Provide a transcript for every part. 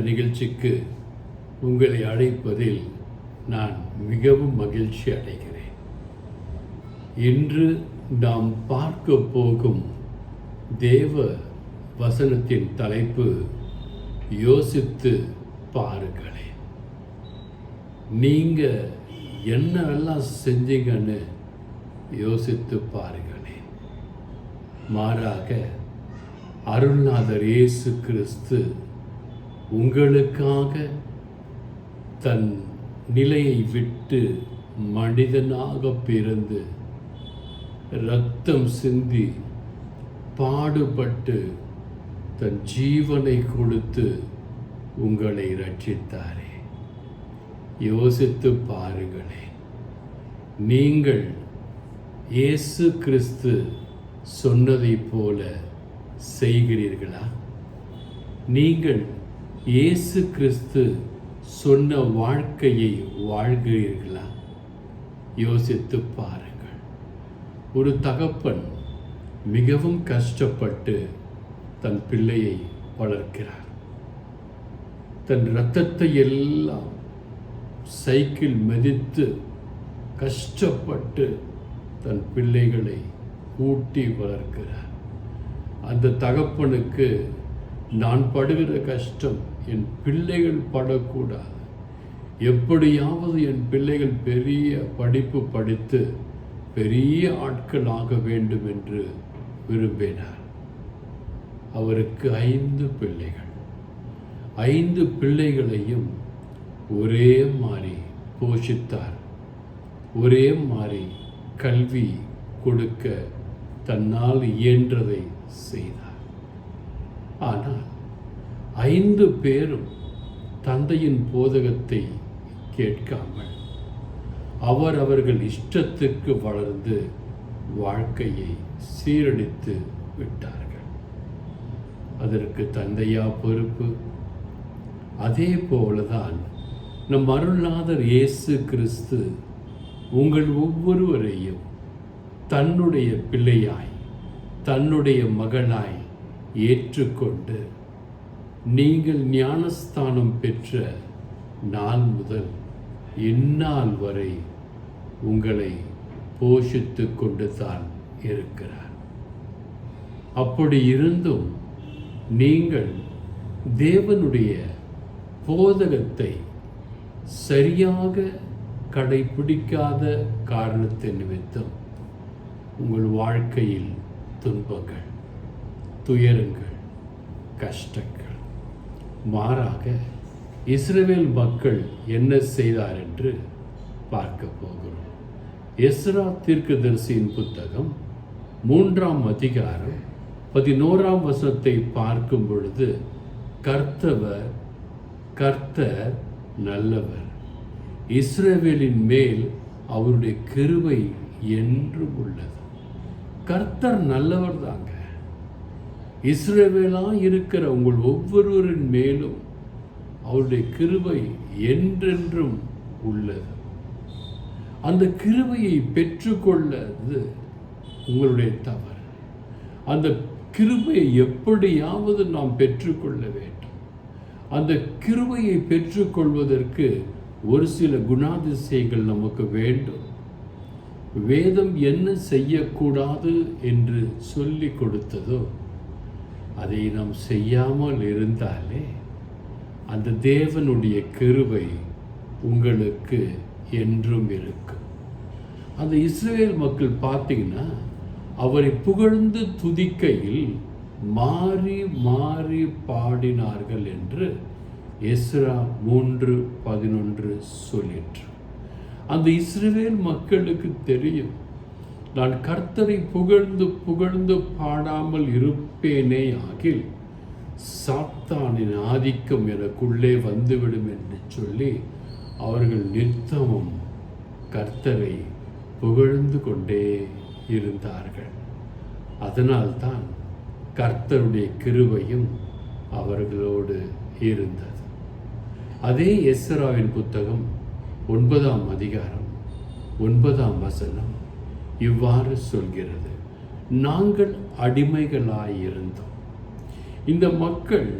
நிகழ்ச்சிக்கு உங்களை அழைப்பதில் நான் மிகவும் மகிழ்ச்சி அடைகிறேன். இன்று நாம் பார்க்க போகும் தேவ வசனத்தின் தலைப்பு யோசித்து பாருங்களேன். நீங்க என்னவெல்லாம் செஞ்சீங்கன்னு யோசித்து பாருங்களேன். மாறாக அருள்நாதர் இயேசு கிறிஸ்து உங்களுக்காக தன் நிலையை விட்டு மனிதனாக பிறந்து ரத்தம் சிந்தி பாடுபட்டு தன் ஜீவனை கொடுத்து உங்களை ரட்சித்தாரே யோசித்து பாருங்களேன். நீங்கள் இயேசு கிறிஸ்து சொன்னதைப் போல செய்கிறீர்களா? நீங்கள் இயேசு கிறிஸ்து சொன்ன வாழ்க்கையை வாழ்கிறீர்களா? யோசித்து பாருங்கள். ஒரு தகப்பன் மிகவும் கஷ்டப்பட்டு தன் பிள்ளையை வளர்க்கிறார். தன் இரத்தத்தை எல்லாம் சைக்கிள் மிதித்து கஷ்டப்பட்டு தன் பிள்ளைகளை ஊட்டி வளர்க்கிறார். அந்த தகப்பனுக்கு நான் படுகிற கஷ்டம் என் பிள்ளைகள் படக்கூடாது. எப்படியாவது என் பிள்ளைகள் பெரிய படிப்பு படித்து பெரிய ஆட்கள் ஆக வேண்டும் என்று விரும்பினார். அவருக்கு ஐந்து பிள்ளைகள். ஐந்து பிள்ளைகளையும் ஒரே மாதிரி போஷித்தார். ஒரே மாதிரி கல்வி கொடுக்க தன்னால் இயன்றதை செய்தார். ஆனால் ஐந்து பேரும் தந்தையின் போதகத்தை கேட்காமல் அவர் அவர்கள் இஷ்டத்துக்கு வளர்ந்து வாழ்க்கையை சீரழித்து விட்டார்கள். அதற்கு தந்தையா பொறுப்பு? அதே போலதான் நம் அருள்நாதர் இயேசு கிறிஸ்து உங்கள் ஒவ்வொருவரையும் தன்னுடைய பிள்ளையாய் தன்னுடைய மகளாய் ஏற்றுக்கொண்டு நீங்கள் ஞானஸ்தானம் பெற்ற நாள் முதல் இந்நாள் வரை உங்களை போஷித்து கொண்டு தான் இருக்கிறார். அப்படி இருந்தும் நீங்கள் தேவனுடைய போதகத்தை சரியாக கடைபிடிக்காத காரணத்தின் நிமித்தம் உங்கள் வாழ்க்கையில் துன்பங்கள். துயரங்கள் கஷ்டங்கள். மாறாக இஸ்ரேல் மக்கள் என்ன செய்தார் என்று பார்க்க போகிறோம். எஸ்ரா தீர்க்கதரிசியின் புத்தகம் மூன்றாம் அதிகாரம் பதினோராம் வசனத்தை பார்க்கும் பொழுது கர்த்தவர் கர்த்தர் நல்லவர். இஸ்ரேவேலின் மேல் அவருடைய கிருவை என்றும் உள்ளது. கர்த்தர் நல்லவர் தாங்க. இஸ்ரேவேலாக இருக்கிற உங்கள் ஒவ்வொருவரின் மேலும் அவருடைய கிருபை என்றென்றும் உள்ளது. அந்த கிருபையை பெற்றுக்கொள்ளது உங்களுடைய தவறு. அந்த கிருபையை எப்படியாவது நாம் பெற்றுக்கொள்ள வேண்டும். அந்த கிருபையை பெற்றுக்கொள்வதற்கு ஒரு சில குணாதிசயங்கள் நமக்கு வேண்டும். வேதம் என்ன செய்யக்கூடாது என்று சொல்லி கொடுத்ததோ அதை நாம் செய்யாமல் இருந்தாலே அந்த தேவனுடைய கிருபை உங்களுக்கு என்றும் இருக்கும். அந்த இஸ்ரேல் மக்கள் பார்த்தீங்கன்னா அவரை புகழ்ந்து துதிக்கையில் மாறி மாறி பாடினார்கள் என்று எஸ்ரா மூன்று பதினொன்று சொல்லிற்று. அந்த இஸ்ரேல் மக்களுக்கு தெரியும். நான் கர்த்தரை புகழ்ந்து புகழ்ந்து பாடாமல் இருப்பேனே ஆகில் சாத்தானின் ஆதிக்கம் எனக்குள்ளே வந்துவிடும் என்று சொல்லி அவர்கள் நித்தமும் கர்த்தரை புகழ்ந்து கொண்டே இருந்தார்கள். அதனால்தான் கர்த்தருடைய கிருபையும் அவர்களோடு இருந்தது. அதே எஸ்ராவின் புத்தகம் ஒன்பதாம் அதிகாரம் ஒன்பதாம் வசனம் இவ்வாறு சொல்கிறது. நாங்கள் அடிமைகளாயிருந்தோம். இந்த மக்கள்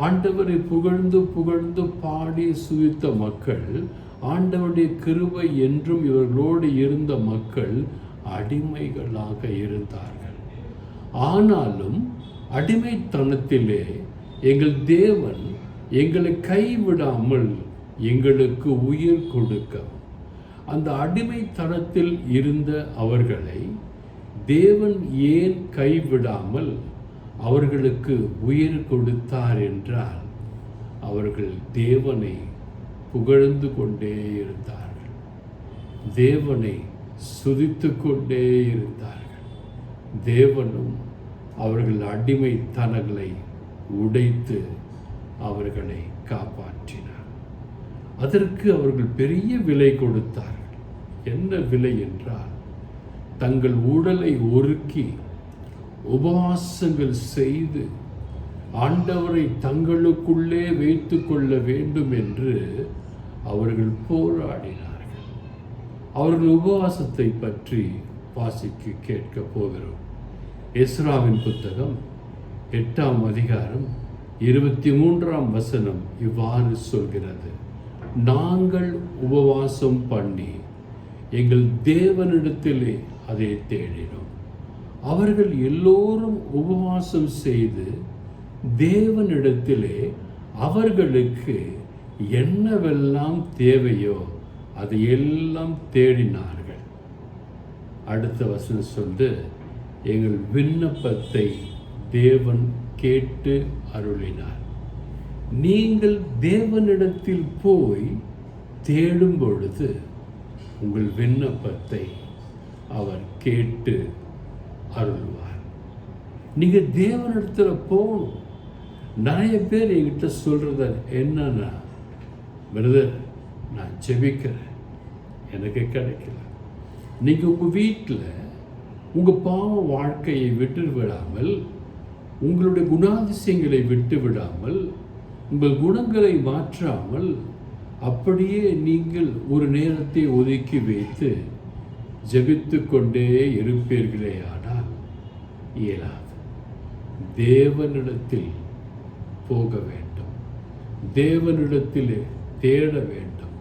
ஆண்டவரை புகழ்ந்து புகழ்ந்து பாடி சுவித்த மக்கள் ஆண்டவருடைய கிருபை என்றும் இவர்களோடு இருந்த மக்கள் அடிமைகளாக இருந்தார்கள். ஆனாலும் அடிமைத்தனத்திலே எங்கள் தேவன் எங்களை கைவிடாமல் எங்களுக்கு உயிர் கொடுக்க அந்த அடிமைத்தனத்தில் இருந்த அவர்களை தேவன் ஏன் கைவிடாமல் அவர்களுக்கு உயிர் கொடுத்தார் என்றால் அவர்கள் தேவனை புகழ்ந்து கொண்டே இருந்தார்கள். தேவனை சுதித்து கொண்டே இருந்தார்கள். தேவனும் அவர்கள் அடிமைத்தனங்களை உடைத்து அவர்களை காப்பாற்றினார். அதற்கு அவர்கள் பெரிய விலை கொடுத்தார்கள். என்ன விலை என்றால் தங்கள் உடலை ஒருக்கி உபவாசங்கள் செய்து ஆண்டவரை தங்களுக்குள்ளே வைத்து கொள்ள வேண்டும் என்று அவர்கள் போராடினார்கள். அவர்கள் உபவாசத்தை பற்றி வாசிக்கு கேட்க போகிறோம். எஸ்ராவின் புத்தகம் எட்டாம் அதிகாரம் இருபத்தி மூன்றாம் வசனம் இவ்வாறு சொல்கிறது. நாங்கள் உபவாசம் பண்ணி எங்கள் தேவனிடத்திலே அதை தேடினோம். அவர்கள் எல்லோரும் உபவாசம் செய்து தேவனிடத்திலே அவர்களுக்கு என்னவெல்லாம் தேவையோ அதை எல்லாம் தேடினார்கள். அடுத்த வசனம் சொல்லு எங்கள் விண்ணப்பத்தை தேவன் கேட்டு அருளினார். நீங்கள் தேவனிடத்தில் போய் தேடும் பொழுது உங்கள் விண்ணப்பத்தை அவர் கேட்டு அருள்வார். நீங்கள் தேவனிடத்தில் போகணும். நிறைய பேர் என்கிட்ட சொல்கிறத என்னன்னா பிரதர் நான் ஜெபிக்கிறேன். எனக்கு கிடைக்கல. நீங்கள் உங்கள் வீட்டில் உங்கள் பாவ வாழ்க்கையை விட்டு விடாமல் உங்களுடைய குணாதிசயங்களை விட்டு விடாமல் உங்கள் குணங்களை மாற்றாமல் அப்படியே நீங்கள் ஒரு நேரத்தை ஒதுக்கி வைத்து ஜபித்து கொண்டே இருப்பீர்களே ஆனால் இயலாது. தேவனிடத்தில் போக வேண்டும். தேவனிடத்தில் தேட வேண்டும்.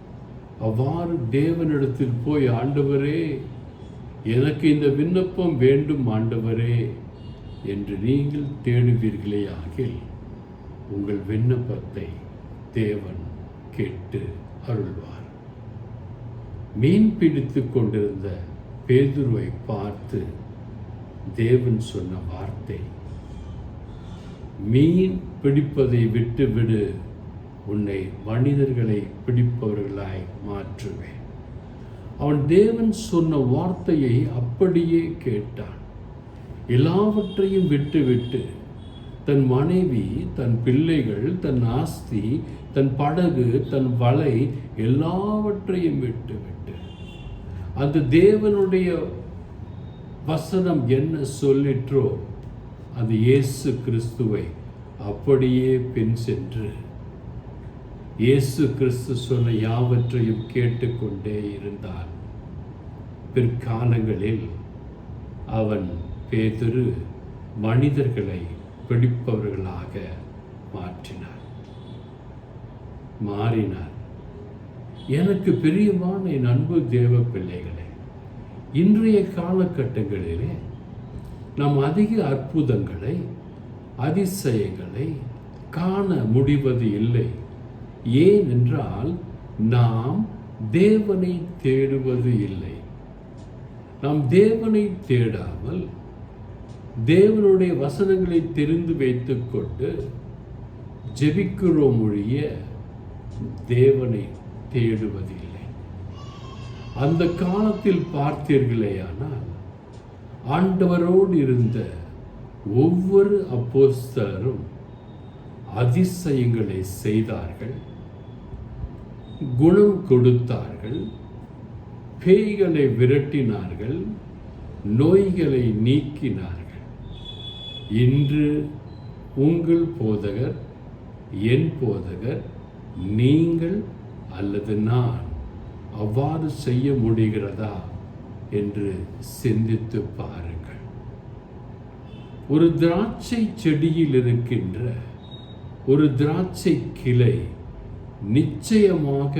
அவ்வாறு தேவனிடத்தில் போய் ஆண்டவரே எனக்கு இந்த விண்ணப்பம் வேண்டும் ஆண்டவரே என்று நீங்கள் தேடுவீர்களே ஆகில் உங்கள் விண்ணப்பத்தை தேவன் கேட்டு அருள்வார். மீன் பிடித்து கொண்டிருந்த பேதுருவை பார்த்து தேவன் சொன்ன வார்த்தை மீன் பிடிப்பதை விட்டுவிடு உன்னை மனிதர்களை பிடிப்பவர்களாய் மாற்றுவேன். அவன் தேவன் சொன்ன வார்த்தையை அப்படியே கேட்டான். எல்லாவற்றையும் விட்டுவிட்டு தன் மனைவி தன் பிள்ளைகள் தன் ஆஸ்தி தன் படகு தன் வலை எல்லாவற்றையும் விட்டுவிட்டு அந்த தேவனுடைய வசனம் என்ன சொல்லிற்றோ அந்த இயேசு கிறிஸ்துவை அப்படியே பின் சென்று இயேசு கிறிஸ்து சொன்ன யாவற்றையும் கேட்டுக்கொண்டே இருந்தார். பிற்காலங்களில் அவன் பேதுரு மனிதர்களை பிடிப்பவர்களாக மாற்றினார். மாறினார். எனக்கு பிரியமான என் அன்பு தேவ பிள்ளைகளே இன்றைய காலகட்டங்களிலே நாம் அதிக அற்புதங்களை அதிசயங்களை காண முடிவது இல்லை. ஏனென்றால் நாம் தேவனை தேடுவது இல்லை. நாம் தேவனை தேடாமல் தேவனுடைய வசனங்களை தெரிந்து வைத்துக்கொண்டு ஜெபிக்கிறோம் ஒழிய தேவனை தேடுவதில்லை. அந்த காலத்தில் பார்த்தீர்களேயானால் ஆண்டவரோடு இருந்த ஒவ்வொரு அப்போஸ்தலரும் அதிசயங்களை செய்தார்கள் குணம் கொடுத்தார்கள் பேய்களை விரட்டினார்கள் நோய்களை நீக்கினார்கள். இன்று உங்கள் போதகர் என் போதகர் நீங்கள் அல்லது நான் அவ்வாறு செய்ய முடிகிறதா என்று சிந்தித்து பாருங்கள். ஒரு திராட்சை செடியில் இருக்கின்ற ஒரு திராட்சை கிளை நிச்சயமாக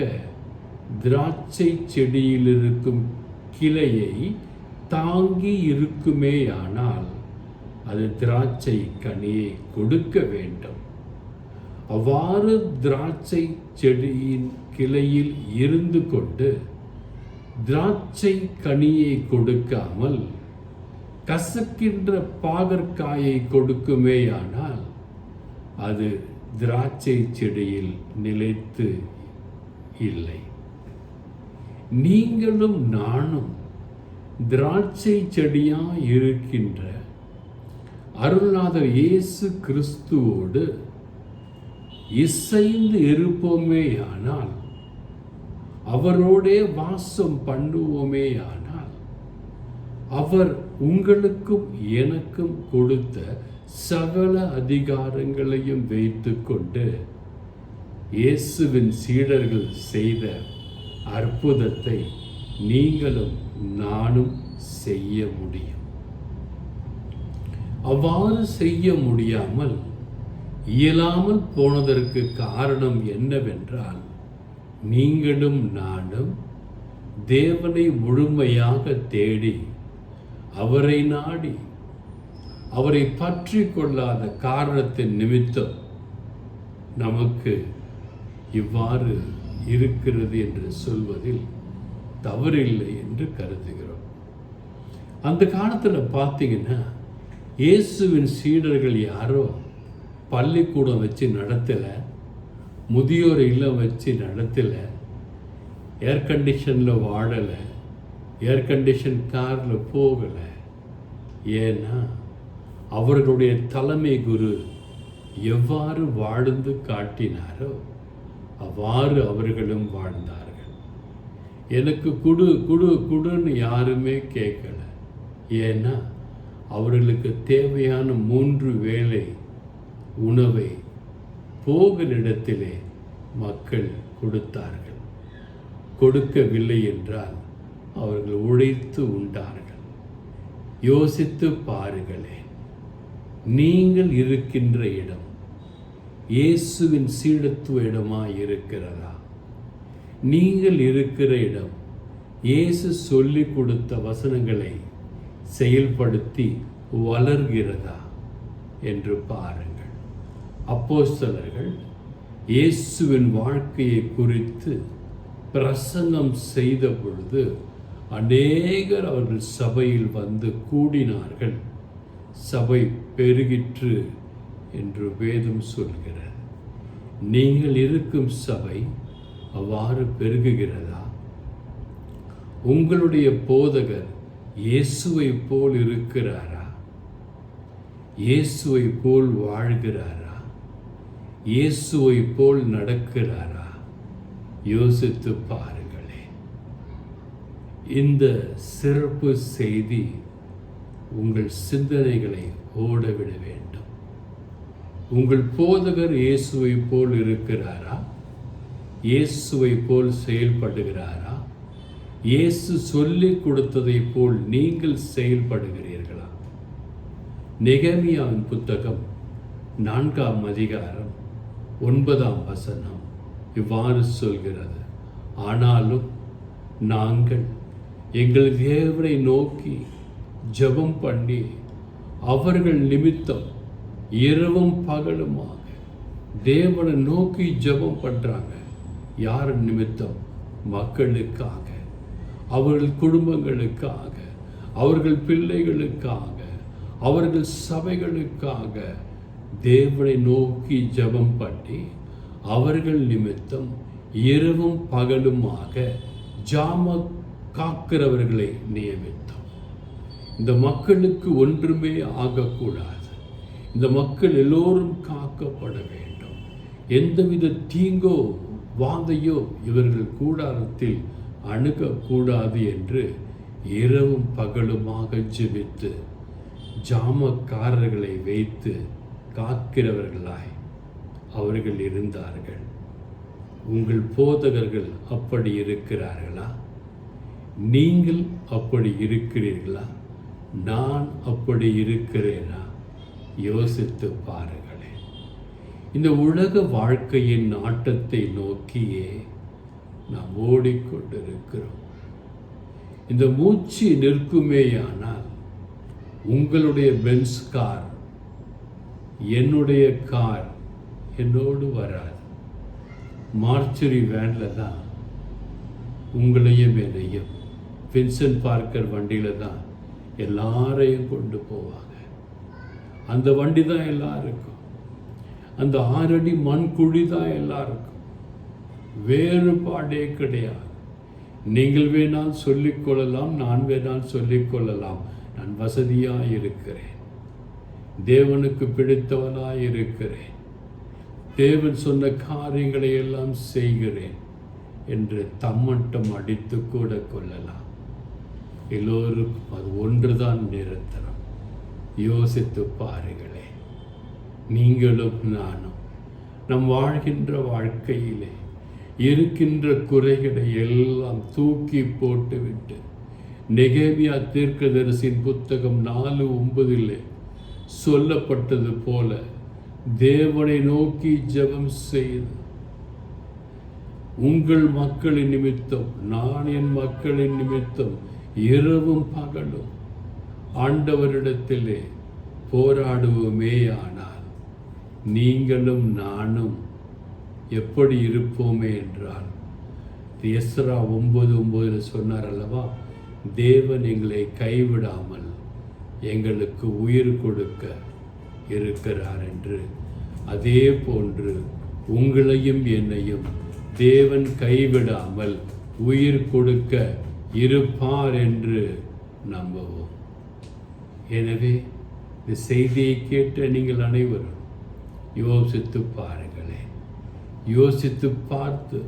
திராட்சை செடியில் இருக்கும் கிளையை தாங்கி இருக்குமேயானால் அது திராட்சை கனியை கொடுக்க வேண்டும். அவ்வாறு திராட்சை செடியின் கிளையில் இருந்து கொண்டு திராட்சை கனியை கொடுக்காமல் கசக்கின்ற பாகற்காயை கொடுக்குமேயானால் அது திராட்சை செடியில் நிலைத்து இல்லை. நீங்களும் நானும் திராட்சை செடியாக இருக்கின்ற அருள்நாதர் இயேசு கிறிஸ்துவோடு இசைந்து இருப்போமே ஆனால் அவரோடே வாசம் பண்ணுவோமே ஆனால் அவர் உங்களுக்கும் எனக்கும் கொடுத்த சகல அதிகாரங்களையும் வைத்துக்கொண்டு இயேசுவின் சீடர்கள் செய்த அற்புதத்தை நீங்களும் நானும் செய்ய முடியும். அவ்வாறு செய்ய முடியாமல் இயலாமல் போனதற்கு காரணம் என்னவென்றால் நீங்களும் நானும் தேவனை முழுமையாக தேடி அவரை நாடி அவரை பற்றி கொள்ளாத காரணத்தின் நிமித்தம் நமக்கு இவ்வாறு இருக்கிறது என்று சொல்வதில் தவறில்லை என்று கருதுகிறோம். அந்த காலத்தில் பார்த்தீங்கன்னா இயேசுவின் சீடர்கள் யாரோ பள்ளிக்கூடம் வச்சு நடத்தலை முதியோர் இல்லம் வச்சு நடத்தலை ஏர் கண்டிஷனில் வாழலை ஏர் கண்டிஷன் காரில் போகலை. ஏன்னா அவர்களுடைய தலைமை குரு எவ்வாறு வாழ்ந்து காட்டினாரோ அவ்வாறு அவர்களும் வாழ்ந்தார்கள். எனக்கு குடு குடு குடுன்னு யாருமே கேட்கல ஏன்னா அவர்களுக்கு தேவையான மூன்று வேலை உணவை போகலிடத்திலே மக்கள் கொடுத்தார்கள். கொடுக்கவில்லை என்றால் அவர்கள் உழைத்து உண்டார்கள். யோசித்து பாருங்களேன் நீங்கள் இருக்கின்ற இடம் இயேசுவின் சீடத்துவ இடமா இருக்கிறதா நீங்கள் இருக்கிற இடம் இயேசு சொல்லி கொடுத்த வசனங்களை செயல்படுத்தி வளர்கிறதா? என்று பாருங்கள். அப்போஸ்தலர்கள் இயேசுவின் வாழ்க்கையை குறித்து பிரசங்கம் செய்த பொழுது அநேகர் அவர்கள் சபையில் வந்து கூடினார்கள். சபை பெருகிற்று என்று வேதம் சொல்கிறது. நீங்கள் இருக்கும் சபை அவ்வாறு பெருகுகிறதா? உங்களுடைய போதகர் இயேசுவை போல் இருக்கிறாரா? இயேசுவை போல் வாழ்கிறாரா? இயேசுவை போல் நடக்கிறாரா? யோசித்து பாருங்களே. இந்த சிறப்பு செய்தி உங்கள் சிந்தனைகளை ஓடவிட வேண்டும். உங்கள் போதகர் இயேசுவை போல் இருக்கிறாரா? இயேசுவை போல் செயல்படுகிறாரா? இயேசு சொல்லி கொடுத்ததை போல் நீங்கள் செயல்படுகிறீர்களா? நெகமியாவின் புத்தகம் நான்காம் அதிகாரம் ஒன்பதாம் வசனம் இவ்வாறு சொல்கிறது. ஆனாலும் நாங்கள் எங்கள் தேவனை நோக்கி ஜெபம் பண்ணி அவர்கள் நிமித்தம் இரவும் பகலுமாக தேவனை நோக்கி ஜெபம் பண்ணுறாங்க யார் நிமித்தம்? மக்களுக்காக அவர்கள் குடும்பங்களுக்காக அவர்கள் பிள்ளைகளுக்காக அவர்கள் சபைகளுக்காக தேவனை நோக்கி ஜெபம் பண்ணி அவர்கள் நிமித்தம் இரவும் பகலுமாக ஜாம காக்கிறவர்களை நியமித்தோம். இந்த மக்களுக்கு ஒன்றுமே ஆகக்கூடாது. இந்த மக்கள் எல்லோரும் காக்கப்பட வேண்டும். எந்தவித தீங்கோ வாந்தையோ இவர்கள் கூடாரத்தில் அணுகக்கூடாது என்று இரவும் பகலுமாக ஜெபித்து ஜாமக்காரர்களை வைத்து காக்கிறவர்களாய் அவர்கள் இருந்தார்கள். உங்கள் போதகர்கள் அப்படி இருக்கிறார்களா? நீங்கள் அப்படி இருக்கிறீர்களா? நான் அப்படி இருக்கிறேனா? யோசித்து பாருங்களேன் இந்த உலக வாழ்க்கையின் நாட்டத்தை நோக்கியே நாம் ஓடிக்கொண்டிருக்கிறோம். இந்த மூச்சு நிற்குமேயானால் உங்களுடைய பென்ஸ் கார் என்னுடைய கார் என்னோடு வராது. மார்ச்சரி வேனில் தான் உங்களையும் என்னையும் வின்சென்ட் பார்க்கர் வண்டியில் தான் எல்லாரையும் கொண்டு போவாங்க. அந்த வண்டி தான் எல்லாருக்கும். அந்த ஆறடி மண் குழி தான் எல்லாருக்கும். வேறுபாடே கிடையாது. நீங்கள் வேணால் சொல்லிக்கொள்ளலாம் நான் வேணால் சொல்லிக்கொள்ளலாம் நான் வசதியாக இருக்கிறேன். தேவனுக்கு பிடித்தவனாய் இருக்கிறேன் தேவன் சொன்ன காரியங்களை எல்லாம் செய்கிறேன் என்று தம்மட்டம் அடித்து கூட கொள்ளலாம். எல்லோருக்கும் அது ஒன்றுதான் நிரந்தரம். யோசித்து பாருங்களே நீங்களும் நானும் நம் வாழ்கின்ற வாழ்க்கையிலே இருக்கின்ற குறைகளை எல்லாம் தூக்கி போட்டுவிட்டு நெகேமியா தீர்க்கதரிசின் புத்தகம் நாலு ஒன்பதிலே சொல்லப்பட்டது போல தேவனை நோக்கி ஜெபம் செய்து உங்கள் மக்களின் நிமித்தம் நான் என் மக்களின் நிமித்தம் இரவும் பகலும் ஆண்டவரிடத்திலே போராடுவோமே ஆனால் நீங்களும் நானும் எப்படி இருப்போமே என்றால் எஸ்ரா ஒன்பது ஒன்பதில் சொன்னார் அல்லவா தேவன் எங்களை கைவிடாமல் எங்களுக்கு உயிர் கொடுக்க இருக்கிறார் என்று. அதே போன்று உங்களையும் என்னையும் தேவன் கைவிடாமல் உயிர் கொடுக்க இருப்பார் என்று நம்புவோம். எனவே இந்த செய்தியை கேட்ட நீங்கள் அனைவரும் யோசித்து பாருங்களேன். யோசித்து பார்த்து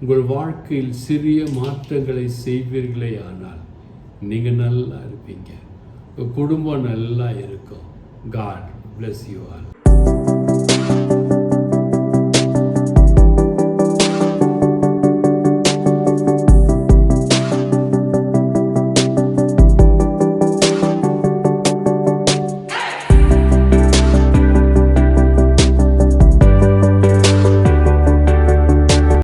உங்கள் வாழ்க்கையில் சிறிய மாற்றங்களை செய்வீர்களே ஆனால் நீங்கள் நல்லா இருப்பீங்க. குடும்பம் நல்லா இருக்கும். God bless you all